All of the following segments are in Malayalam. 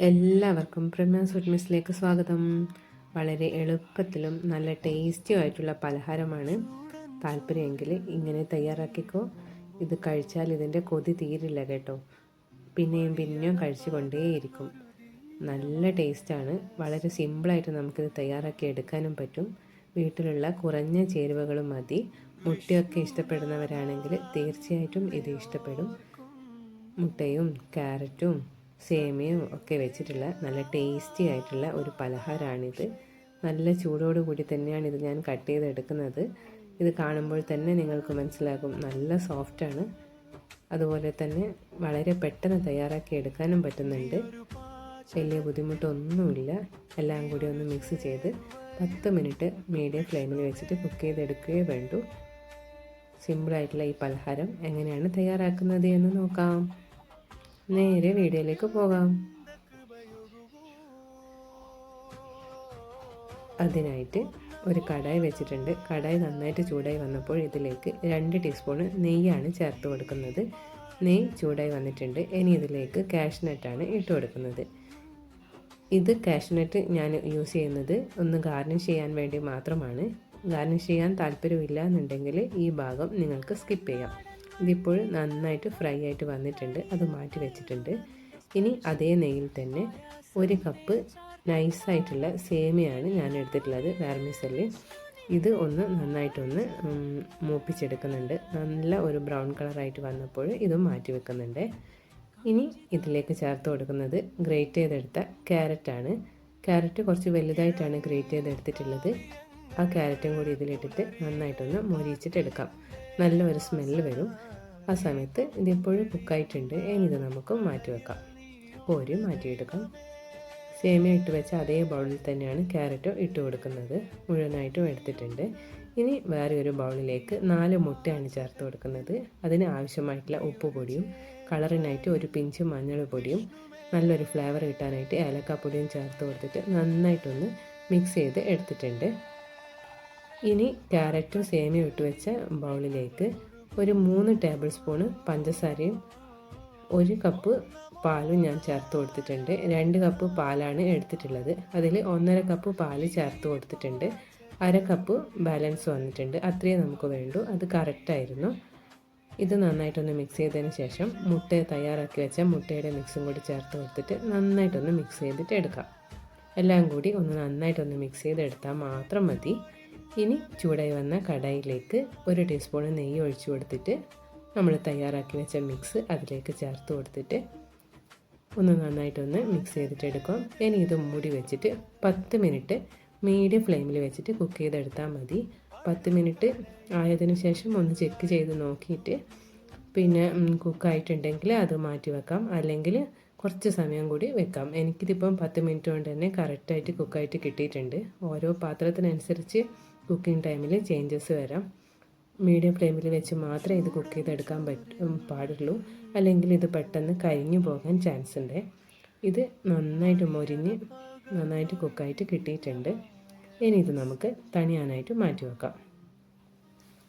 എല്ലാവർക്കും പ്രമ്യ മിസ്സിലേക്ക് സ്വാഗതം. വളരെ എളുപ്പത്തിലും നല്ല ടേസ്റ്റിയും ആയിട്ടുള്ള പലഹാരമാണ്. താല്പര്യമെങ്കിൽ ഇങ്ങനെ തയ്യാറാക്കിക്കോ. ഇത് കഴിച്ചാൽ ഇതിന്റെ കൊതി തീരില്ല കേട്ടോ. പിന്നെയും പിന്നെയും കഴിച്ചുകൊണ്ടേയിരിക്കും. നല്ല ടേസ്റ്റാണ് വളരെ സിമ്പിളായിട്ട് നമുക്കിത് തയ്യാറാക്കി എടുക്കാനും പറ്റും. വീട്ടിലുള്ള കുറഞ്ഞ ചേരുവകളും മതി. മുട്ടയൊക്കെ ഇഷ്ടപ്പെടുന്നവരാണെങ്കിൽ തീർച്ചയായിട്ടും ഇത് ഇഷ്ടപ്പെടും. മുട്ടയും ക്യാരറ്റും സേമിയയും ഒക്കെ വെച്ചിട്ടുള്ള നല്ല ടേസ്റ്റി ആയിട്ടുള്ള ഒരു പലഹാരമാണിത് നല്ല ചൂടോട് കൂടി തന്നെയാണ് ഇത് ഞാൻ കട്ട് ചെയ്തെടുക്കുന്നത്. ഇത് കാണുമ്പോൾ തന്നെ നിങ്ങൾക്ക് മനസ്സിലാകും നല്ല സോഫ്റ്റാണ് അതുപോലെ തന്നെ വളരെ പെട്ടെന്ന് തയ്യാറാക്കി എടുക്കാനും പറ്റുന്നുണ്ട്. വലിയ ബുദ്ധിമുട്ടൊന്നുമില്ല. എല്ലാം കൂടി ഒന്ന് മിക്സ് ചെയ്ത് പത്ത് മിനിറ്റ് മീഡിയം ഫ്ലെയിമിൽ വെച്ചിട്ട് കുക്ക് ചെയ്തെടുക്കുകയേ വേണ്ടൂ. സിമ്പിളായിട്ടുള്ള ഈ പലഹാരം എങ്ങനെയാണ് തയ്യാറാക്കുന്നത് എന്ന് നോക്കാം. നേരെ വീഡിയോയിലേക്ക് പോകാം. അതിനായിട്ട് ഒരു കടായി വെച്ചിട്ടുണ്ട്. കടായി നന്നായിട്ട് ചൂടായി വന്നപ്പോൾ ഇതിലേക്ക് രണ്ട് ടീസ്പൂൺ നെയ്യാണ് ചേർത്ത് കൊടുക്കുന്നത്. നെയ്യ് ചൂടായി വന്നിട്ടുണ്ട്. ഇനി ഇതിലേക്ക് കാഷ്നട്ടാണ് ഇട്ട് കൊടുക്കുന്നത്. ഇത് കാഷ്നട്ട് ഞാൻ യൂസ് ചെയ്യുന്നത് ഒന്ന് ഗാർണിഷ് ചെയ്യാൻ വേണ്ടി മാത്രമാണ്. ഗാർണിഷ് ചെയ്യാൻ താല്പര്യമില്ല എന്നുണ്ടെങ്കിൽ ഈ ഭാഗം നിങ്ങൾക്ക് സ്കിപ്പ് ചെയ്യാം. ഇതിപ്പോൾ നന്നായിട്ട് ഫ്രൈ ആയിട്ട് വന്നിട്ടുണ്ട്. അത് മാറ്റി വെച്ചിട്ടുണ്ട്. ഇനി അതേ നെയ്യിൽ തന്നെ ഒരു കപ്പ് നൈസായിട്ടുള്ള സേമിയാണ് ഞാൻ എടുത്തിട്ടുള്ളത് വേർമിസൽ ഇത് ഒന്ന് നന്നായിട്ടൊന്ന് മൂപ്പിച്ചെടുക്കുന്നുണ്ട്. നല്ല ഒരു ബ്രൗൺ കളറായിട്ട് വന്നപ്പോൾ ഇതും മാറ്റി വെക്കുന്നുണ്ട്. ഇനി ഇതിലേക്ക് ചേർത്ത് കൊടുക്കുന്നത് ഗ്രേറ്റ് ചെയ്തെടുത്ത ക്യാരറ്റാണ്. ക്യാരറ്റ് കുറച്ച് വലുതായിട്ടാണ് ഗ്രേറ്റ് ചെയ്തെടുത്തിട്ടുള്ളത്. ആ ക്യാരറ്റും കൂടി ഇതിലിട്ടിട്ട് നന്നായിട്ടൊന്ന് മൊരിച്ചിട്ടെടുക്കാം. നല്ല ഒരു സ്മെല്ല് വരും. ആ സമയത്ത് ഇതിപ്പോഴും കുക്കായിട്ടുണ്ട് ഇത് നമുക്ക് മാറ്റി വെക്കാം. കോരി മാറ്റിയെടുക്കാം. സേമിയ ഇട്ട് വെച്ച അതേ ബൗളിൽ തന്നെയാണ് ക്യാരറ്റും ഇട്ട് കൊടുക്കുന്നത്. മുഴുവനായിട്ടും എടുത്തിട്ടുണ്ട്. ഇനി വേറെ ഒരു ബൗളിലേക്ക് നാല് മുട്ടയാണ് ചേർത്ത് കൊടുക്കുന്നത്. അതിന് ആവശ്യമായിട്ടുള്ള ഉപ്പ് പൊടിയും കളറിനായിട്ട് ഒരു പിഞ്ച് മഞ്ഞൾ പൊടിയും നല്ലൊരു ഫ്ലേവർ കിട്ടാനായിട്ട് ഏലക്കാപ്പൊടിയും ചേർത്ത് കൊടുത്തിട്ട് നന്നായിട്ടൊന്ന് മിക്സ് ചെയ്ത് എടുത്തിട്ടുണ്ട്. ഇനി ക്യാരറ്റും സേമിയും ഇട്ട് വെച്ച ബൗളിലേക്ക് ഒരു മൂന്ന് ടേബിൾ സ്പൂണ് പഞ്ചസാരയും ഒരു കപ്പ് പാലും ഞാൻ ചേർത്ത് കൊടുത്തിട്ടുണ്ട്. രണ്ട് കപ്പ് പാലാണ് എടുത്തിട്ടുള്ളത്. അതിൽ ഒന്നര കപ്പ് പാൽ ചേർത്ത് കൊടുത്തിട്ടുണ്ട്. അര കപ്പ് ബാലൻസ് വന്നിട്ടുണ്ട്. അത്രയും നമുക്ക് വേണ്ടു. അത് കറക്റ്റായിരുന്നു ഇത് നന്നായിട്ടൊന്ന് മിക്സ് ചെയ്തതിന് ശേഷം മുട്ട തയ്യാറാക്കി വെച്ച മുട്ടയുടെ മിക്സും കൂടി ചേർത്ത് കൊടുത്തിട്ട് നന്നായിട്ടൊന്ന് മിക്സ് ചെയ്തിട്ട് എടുക്കാം. എല്ലാം കൂടി ഒന്ന് നന്നായിട്ടൊന്ന് മിക്സ് ചെയ്തെടുത്താൽ മാത്രം മതി. ഇനി ചൂടായി വന്ന കടായിലേക്ക് ഒരു ടീസ്പൂൺ നെയ്യ് ഒഴിച്ചു കൊടുത്തിട്ട് നമ്മൾ തയ്യാറാക്കി വെച്ച മിക്സ് അതിലേക്ക് ചേർത്ത് കൊടുത്തിട്ട് ഒന്ന് നന്നായിട്ടൊന്ന് മിക്സ് ചെയ്തിട്ട് എടുക്കാം. ഇനി ഇത് മൂടി വെച്ചിട്ട് പത്ത് മിനിറ്റ് മീഡിയം ഫ്ലെയിമിൽ വെച്ചിട്ട് കുക്ക് ചെയ്തെടുത്താൽ മതി. പത്ത് മിനിറ്റ് ആയതിനു ശേഷം ഒന്ന് ചെക്ക് ചെയ്ത് നോക്കിയിട്ട് പിന്നെ കുക്കായിട്ടുണ്ടെങ്കിൽ അത് മാറ്റി വെക്കാം. അല്ലെങ്കിൽ കുറച്ച് സമയം കൂടി വെക്കാം. എനിക്കിതിപ്പം പത്ത് മിനിറ്റ് കൊണ്ട് തന്നെ കറക്റ്റായിട്ട് കുക്കായിട്ട് കിട്ടിയിട്ടുണ്ട്. ഓരോ പാത്രത്തിനനുസരിച്ച് കുക്കിംഗ് ടൈമിൽ ചേഞ്ചസ് വരാം. മീഡിയം ഫ്ലെയിമിൽ വെച്ച് മാത്രമേ ഇത് കുക്ക് ചെയ്തെടുക്കാൻ പറ്റും പാടുള്ളൂ. അല്ലെങ്കിൽ ഇത് പെട്ടെന്ന് കരിഞ്ഞു പോകാൻ ചാൻസ് ഉണ്ട്. ഇത് നന്നായിട്ട് മൊരിഞ്ഞ് നന്നായിട്ട് കുക്കായിട്ട് കിട്ടിയിട്ടുണ്ട്. ഇനി ഇത് നമുക്ക് തണിയാനായിട്ട് മാറ്റി വെക്കാം.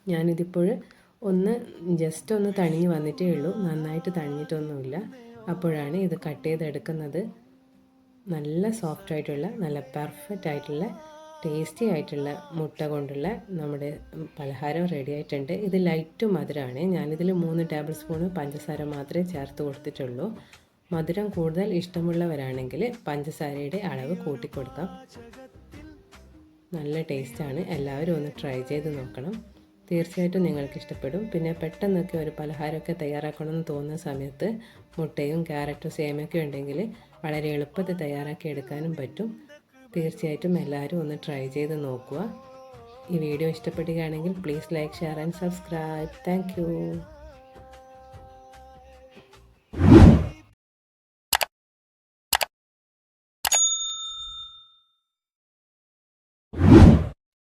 ഞാനിതിപ്പോൾ ഒന്ന് ജസ്റ്റ് ഒന്ന് തണിഞ്ഞ് വന്നിട്ടേ ഉള്ളൂ. നന്നായിട്ട് തണിഞ്ഞിട്ടൊന്നുമില്ല. അപ്പോഴാണ് ഇത് കട്ട് ചെയ്തെടുക്കുന്നത്. നല്ല സോഫ്റ്റ് ആയിട്ടുള്ള നല്ല പെർഫെക്റ്റ് ആയിട്ടുള്ള ടേസ്റ്റി ആയിട്ടുള്ള മുട്ട കൊണ്ടുള്ള നമ്മുടെ പലഹാരം റെഡി ആയിട്ടുണ്ട്. ഇത് ലൈറ്റ് മധുരമാണ് ഞാനിതിൽ മൂന്ന് ടേബിൾ സ്പൂൺ പഞ്ചസാര മാത്രമേ ചേർത്ത് കൊടുത്തിട്ടുള്ളൂ. മധുരം കൂടുതൽ ഇഷ്ടമുള്ളവരാണെങ്കിൽ പഞ്ചസാരയുടെ അളവ് കൂട്ടിക്കൊടുക്കാം. നല്ല ടേസ്റ്റാണ് എല്ലാവരും ഒന്ന് ട്രൈ ചെയ്ത് നോക്കണം. തീർച്ചയായിട്ടും നിങ്ങൾക്ക് ഇഷ്ടപ്പെടും. പിന്നെ പെട്ടെന്നൊക്കെ ഒരു പലഹാരമൊക്കെ തയ്യാറാക്കണമെന്ന് തോന്നുന്ന സമയത്ത് മുട്ടയും ക്യാരറ്റും സേമയൊക്കെ ഉണ്ടെങ്കിൽ വളരെ എളുപ്പത്തിൽ തയ്യാറാക്കി എടുക്കാനും പറ്റും. തീർച്ചയായിട്ടും എല്ലാവരും ഒന്ന് ട്രൈ ചെയ്ത് നോക്കുക. ഈ വീഡിയോ ഇഷ്ടപ്പെടുകയാണെങ്കിൽ please like share and subscribe thank